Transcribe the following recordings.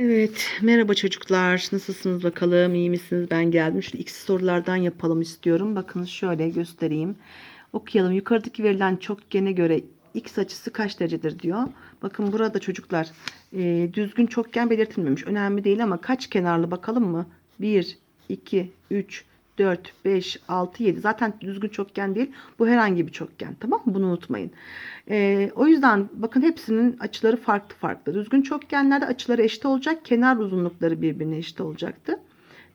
Evet, merhaba çocuklar. Nasılsınız bakalım? İyi misiniz? Ben geldim. Şu x sorulardan yapalım istiyorum. Bakın şöyle göstereyim. Okuyalım. Yukarıdaki verilen çokgene göre x açısı kaç derecedir diyor. Bakın burada çocuklar e, düzgün çokgen belirtilmemiş. Önemli değil ama kaç kenarlı bakalım mı? 1, 2, 3, 4, 5, 6, 7. Zaten düzgün çokgen değil. Bu herhangi bir çokgen. Tamam mı? Bunu unutmayın. Ee, o yüzden bakın hepsinin açıları farklı farklı. Düzgün çokgenlerde açıları eşit olacak. Kenar uzunlukları birbirine eşit olacaktı.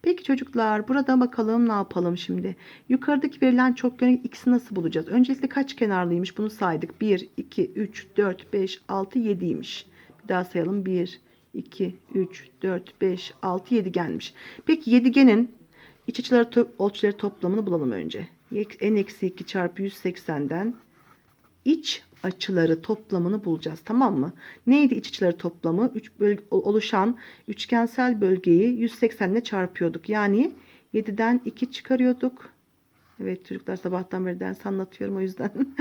Peki çocuklar burada bakalım ne yapalım şimdi. Yukarıdaki verilen çokgenin x'i nasıl bulacağız? Öncelikle kaç kenarlıymış bunu saydık. 1, 2, 3, 4, 5, 6, 7'ymiş. Bir daha sayalım. 1, 2, 3, 4, 5, 6, 7 gelmiş. Peki yedigenin iç açıları to ölçüleri toplamını bulalım önce. n eksi 2 çarpı 180'den iç açıları toplamını bulacağız. Tamam mı? Neydi iç açıları toplamı? Üç bölge, oluşan üçgensel bölgeyi 180 ile çarpıyorduk. Yani 7'den 2 çıkarıyorduk. Evet çocuklar sabahtan beri ders anlatıyorum o yüzden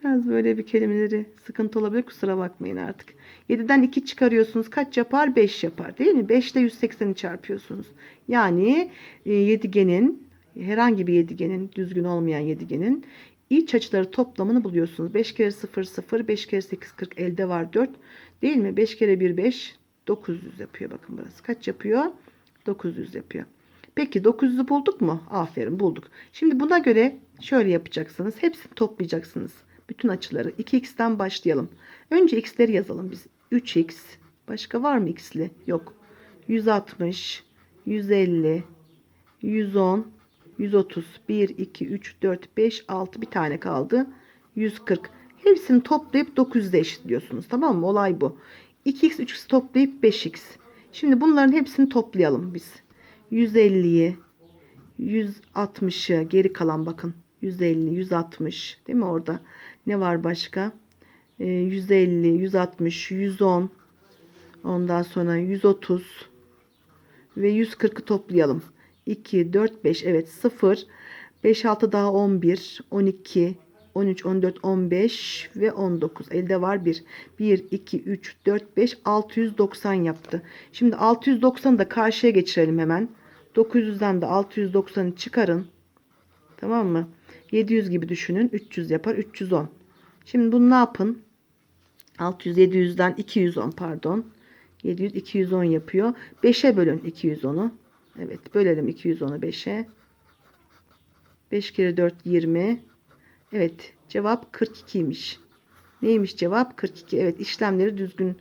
biraz böyle bir kelimeleri sıkıntı olabilir kusura bakmayın artık. 7'den 2 çıkarıyorsunuz kaç yapar? 5 yapar değil mi? 5 ile 180'i çarpıyorsunuz. Yani e, yedigenin herhangi bir yedigenin düzgün olmayan yedigenin iç açıları toplamını buluyorsunuz. 5 kere 0 0 5 kere 8 40 elde var 4 değil mi? 5 kere 1 5 900 yapıyor bakın burası. Kaç yapıyor? 900 yapıyor. Peki 900'ü bulduk mu? Aferin bulduk. Şimdi buna göre şöyle yapacaksınız. Hepsini toplayacaksınız. Bütün açıları. 2x'ten başlayalım. Önce x'leri yazalım biz. 3x. Başka var mı x'li? Yok. 160, 150, 110, 130, 1, 2, 3, 4, 5, 6 bir tane kaldı. 140. Hepsini toplayıp 900'e eşitliyorsunuz. Tamam mı? Olay bu. 2x, 3x toplayıp 5x. Şimdi bunların hepsini toplayalım biz. 150'yi, 160'ı geri kalan bakın. 150, 160 değil mi orada? Ne var başka? Ee, 150, 160, 110. Ondan sonra 130 ve 140'ı toplayalım. 2, 4, 5 evet 0. 5, 6 daha 11, 12, 13, 14, 15 ve 19. Elde var 1. 1, 2, 3, 4, 5, 690 yaptı. Şimdi 690'ı da karşıya geçirelim hemen. 900'den de 690'ı çıkarın. Tamam mı? 700 gibi düşünün. 300 yapar. 310. Şimdi bunu ne yapın? 600, 700'den 210 pardon. 700, 210 yapıyor. 5'e bölün 210'u. Evet bölelim 210'u 5'e. 5 kere 4 20. Evet cevap 42'ymiş. Neymiş cevap? 42. Evet işlemleri düzgün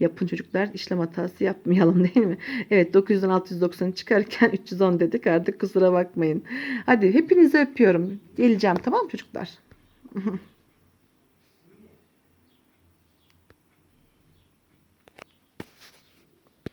yapın çocuklar. İşlem hatası yapmayalım değil mi? Evet 900'den 690'ı çıkarken 310 dedik artık kusura bakmayın. Hadi hepinizi öpüyorum. Geleceğim tamam mı çocuklar?